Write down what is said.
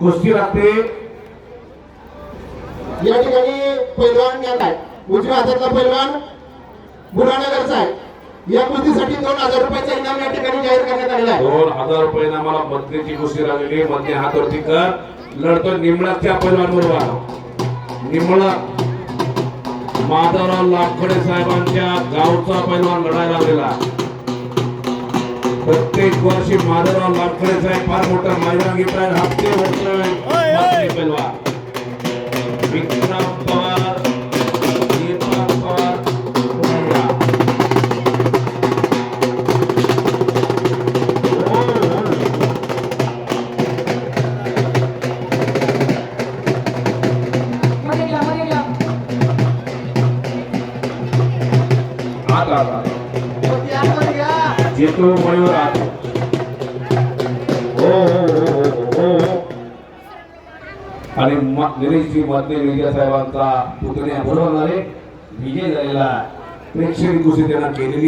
कुस्ती लागते या ठिकाणी पैलवान आहे उजव्या हातातला पैलवान बुरानगरचा आहे या कुस्तीसाठी दोन हजार रुपयाचा इनाम या ठिकाणी जाहीर करण्यात आलेला आहे. दोन हजार रुपये मला मधलीची कुस्ती लागलेली. हातवरती कर. लढतो निमळाच्या पैलवान बरोबर. निमळा माधवराव लाखडे साहेबांच्या गावचा पैलवान लढायला लागलेला. प्रत्येक वर्षी माधवराव लाखडे साहेब फार मोठा मैदान घेतलाय हप्ते विक्रम पवार दीपक पवार घ्या. जेतो हो हो, हो, हो हो आणि म- दिनेशजी मध्ये विजय साहेबांचा पुतण्या बरोबर झाले विजय झालेला प्रेक्षक कुस्ती त्यांना केलेली.